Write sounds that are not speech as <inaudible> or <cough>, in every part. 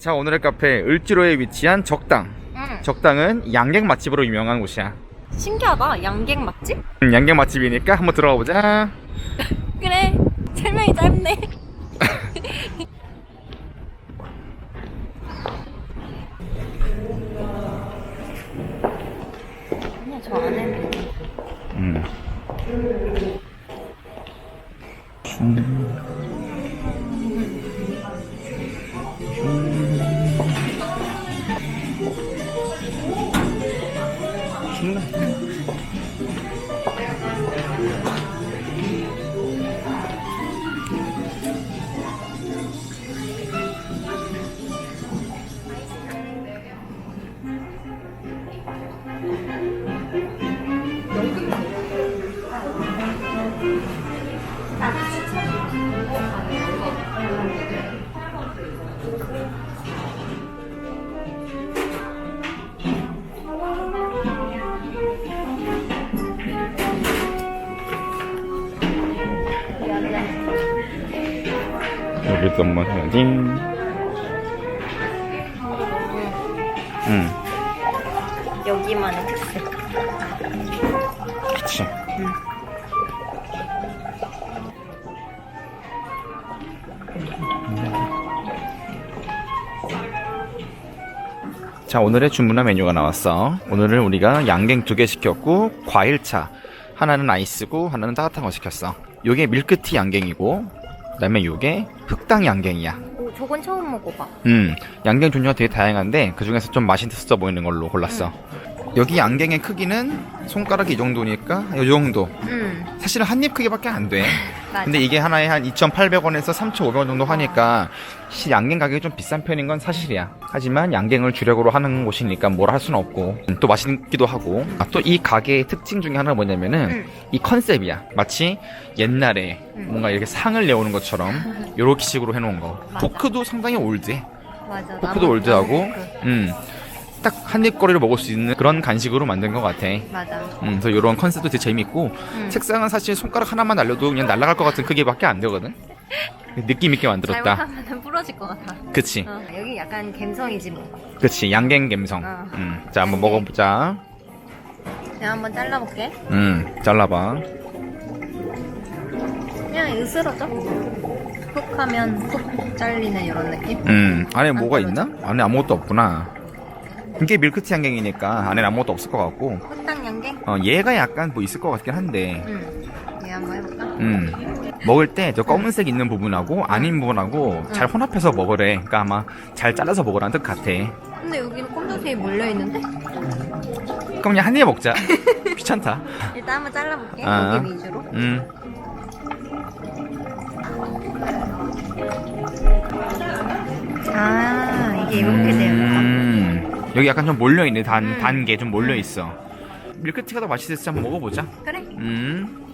자 오늘의 카페 을지로에 위치한 적당 응. 적당은 양갱 맛집으로 유명한 곳이야 신기하다. 양갱 맛집? 음, 양갱 맛집이니까 한번 들어가 보자 <laughs> 그래. 설명이 짧네. 아니야, 저 안에. 음. 여기도 한번 해야지. 응. 여기만의 특색. 그치. 자 오늘의 주문한 메뉴가 나왔어. 오늘은 우리가 양갱 두 개 시켰고 과일차. 하나는 아이스고 하나는 따뜻한 거 시켰어. 요게 밀크티 양갱이고 그다음에 요게 흑당 양갱이야. 오, 저건 처음 먹어봐. 음 양갱 종류가 되게 다양한데 그 중에서 좀 맛있어 보이는 걸로 골랐어 여기 양갱의 크기는 손가락 이 정도니까 이 정도 응. 사실은 한 입 크기밖에 안 돼. <laughs> 맞아. 근데 이게 하나에 한 2,800원에서 3,500원 정도 하니까 시 양갱 가격이 좀 비싼 편인 건 사실이야. 하지만 양갱을 주력으로 하는 곳이니까 뭘할 수는 없고 음, 또 맛있기도 하고 아, 또 이 가게의 특징 중에 하나가 뭐냐면은 응. 이 컨셉이야. 마치 옛날에 응. 뭔가 이렇게 상을 내오는 것처럼 요렇게 식으로 해놓은 거. 맞아. 포크도 상당히 올드해. 맞아. 포크도 올드하고. 음. 딱 한 입 거리로 먹을 수 있는 그런 간식으로 만든 것 같아. 맞아. 음, 그래서 이런 컨셉도 되게 재밌고 응. 책상은 사실 손가락 하나만 날려도 그냥 날아갈 것 같은 크기밖에 안 되거든. 느낌 있게 만들었다. 잘못하면 부러질 것 같아. 그치, 어, 여기 약간 갬성이지 뭐. 그치. 양갱 갬성. 어. 음, 자 한번 먹어보자. 내가 한번 잘라볼게. 음, 잘라봐. 그냥 으스러져. 훅 하면 훅 잘리는 이런 느낌? 음, 안에 뭐가? 있나? 안에 아무것도 없구나. 이게 밀크티 양갱이니까 안에 아무것도 없을 것 같고, 흑당 양갱? 어, 얘가 약간 뭐 있을 것 같긴 한데, 응. 얘 한번 해볼까? 음, 먹을 때 저 검은색 있는 부분하고 아닌 부분하고 잘 혼합해서 먹으래. 그러니까 아마 잘 잘라서 먹으라는 뜻 같아. 근데 여기는 검정색이 몰려있는데? 그럼 그냥 한 입에 먹자. <laughs> 귀찮다. 일단 한번 잘라볼게. 아. 여기 위주로. 음. 아, 이게 이렇게 음. 여기 약간 좀 몰려있네. 단, 음. 단게 좀 몰려있어. 밀크티가 더 맛있을지 한번 먹어보자. 거. 그래? 음.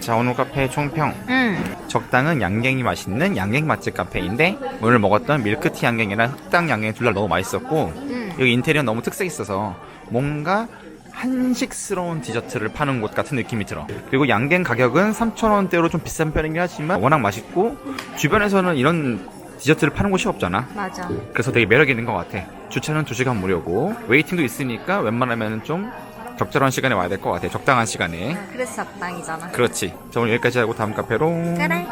자, 오늘 카페 총평. 응. 적당은 양갱이 맛있는 양갱 맛집 카페인데, 오늘 먹었던 밀크티 양갱이랑 흑당 양갱 둘 다 너무 맛있었고, 응. 여기 인테리어 너무 특색 있어서 뭔가 한식스러운 디저트를 파는 곳 같은 느낌이 들어. 그리고 양갱 가격은 3,000원대로 좀 비싼 편이긴 하지만 워낙 맛있고 주변에서는 이런 디저트를 파는 곳이 없잖아. 맞아. 그래서 되게 매력 있는 것 같아. 주차는 2시간 무료고 웨이팅도 있으니까 웬만하면 좀 적절한 시간에 와야 될 것 같아. 적당한 시간에. 그래서 적당이잖아. 그렇지. 자 오늘 여기까지 하고 다음 카페로. 그래.